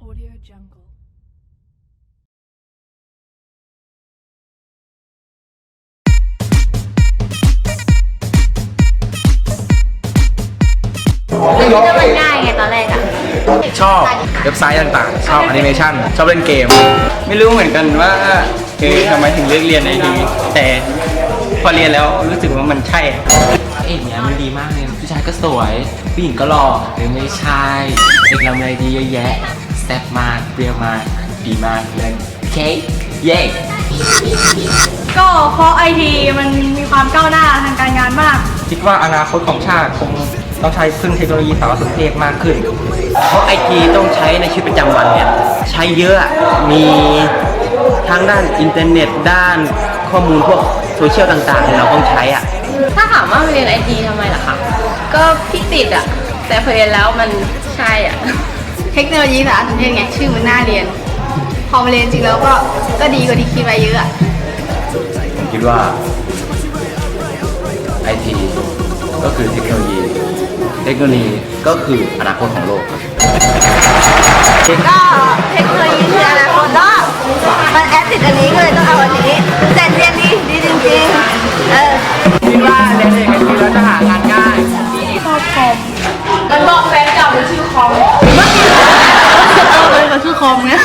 Audio Jungle. มันง่ายไงตอนแรกอะชอบเว็บไซต์ต่างๆ ชอบแอนิเมชันชอบเล่นเกม ไม่รู้เหมือนกันว่าเออทำไมถึงเลือกเรียนไอดีแต่ พอเรียนแล้วรู้สึกว่ามันใช่เอกเนี้ยมันดีมากเลยผู้ชายก็สวยผู้หญิงก็หล่อหรือไม่ใช่เอกเราอะไรดีเยอะแยะแซ่บมากเปรี้ยวมากดีมากเลยเค้กเย้ก็เพราะไอทีมันมีความก้าวหน้าทางการงานมาก คิดว่าอนาคตของชาติคงต้องใช้พึ่งเทคโนโลยีสารสนเทศมากขึ้น เพราะไอทีต้องใช้ในชีวิตประจำวันเนี่ย ใช้เยอะอะมี ทั้งด้านอินเทอร์เน็ตด้านข้อมูลพวกโซเชียลต่างๆเนี่ยเราต้องใช้อะ ถ้าถามว่าเรียนไอทีทำไมล่ะคะก็พี่ติดอะแต่พอเรียนแล้วมันใช่อะเทคโนโลยีสารสนเทศไงชื่อมันน่าเรียน พอมาเรียนจริงแล้วก็ก็ดีกว่าที่คิดไว้เยอะอะผมคิดว่าไอทีก็คือเทคโนโลยี เทคโนโลยีก็คืออนาคตของโลกครับ ก็เทคโนโลยี ดติดอันนี้ก็เลยต้องเอาอันนี้แต่เรียนดีดีจริงๆเออคิดว่าเรียนเอกไอทีแล้วจะหางานง่ายมันบอกแฟนเก่ามันชื่อคอมเลยก็คือคอมเนี่ย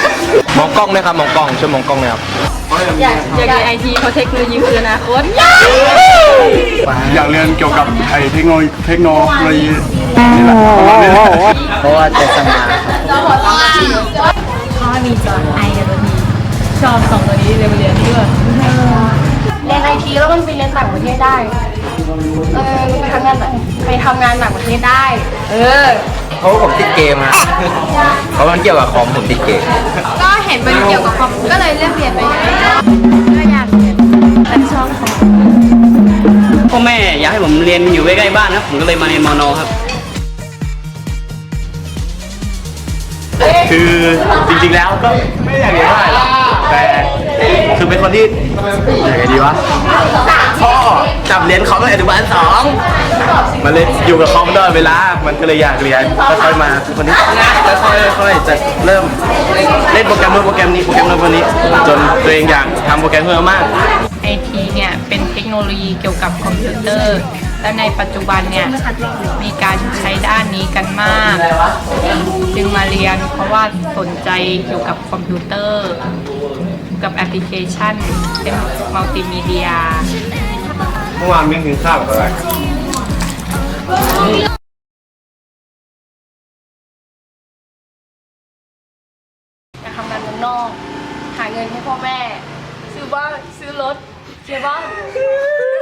มองกล้องนะครับมองกล้องช่วยมองกล้องนะครับอยากอยากเรียนไอทีเพราะเทคโนโลยีคืออนาคตอยากเรียนเกี่ยวกับไอ้เทคโนโลยีเทคโนโลยีนี่แหละประมาณนี้เพราะว่าจะสมาเพราะมีจอไอกับตัวที ชอบสองตัวนี้เรียนเรียนที่แบบเรียนไอทีแล้วมันไปเรียนต่างประเทศได้เออไปทำงานต่างไปทำงานต่างประเทศได้ เออเพราะว่าผมติดเกมอะเพราะมันเกี่ยวกับคอมผมติดเกม ก็เห็นมันเกี่ยวกับคอมก็เลยเลือกเรียนไปไงก็อยากเรียนแต่ชอบคอมพ่อแม่อยากให้ผมเรียนอยู่ใกล้ๆบ้านครับผมก็เลยมาเรียนมอนอครับคือจริงๆแล้วก็ไม่ได้อยากเรียนเท่าไหร่หรอก แต่คือเป็นคนที่ยังไงดีวะพ่อจับเรียนคอมตั้งแต่อนุบาลสองมันเลยอยู่กับคอมตลอดเวลา มันก็เลยอยากเรียนค่อยๆมาคือคนนี้ค่อยๆค่อยๆจะเริ่มเล่นโปรแกรมนู้นโปรแกรมนี้โปรแกรมนู้นโปรแกรมนี้ จนตัวเองอยากทำโปรแกรมเพิ่มมากไอทีเนี่ยเป็นเทคโนโลยีเกี่ยวกับคอมพิวเตอร์ และในปัจจุบันเนี่ยมีการใช้ด้านนี้กันมาก จึงมาเรียนเพราะว่าสนใจเกี่ยวกับคอมพิวเตอร์กับแอปพลิเคชันเป็นมัลติมีเดียเมื่อวานไม่กินข้าวกับอะไรอยากทำงานเมืองนอก หาเงินให้พ่อแม่ ซื้อบ้านซื้อรถเชียร์บ้าน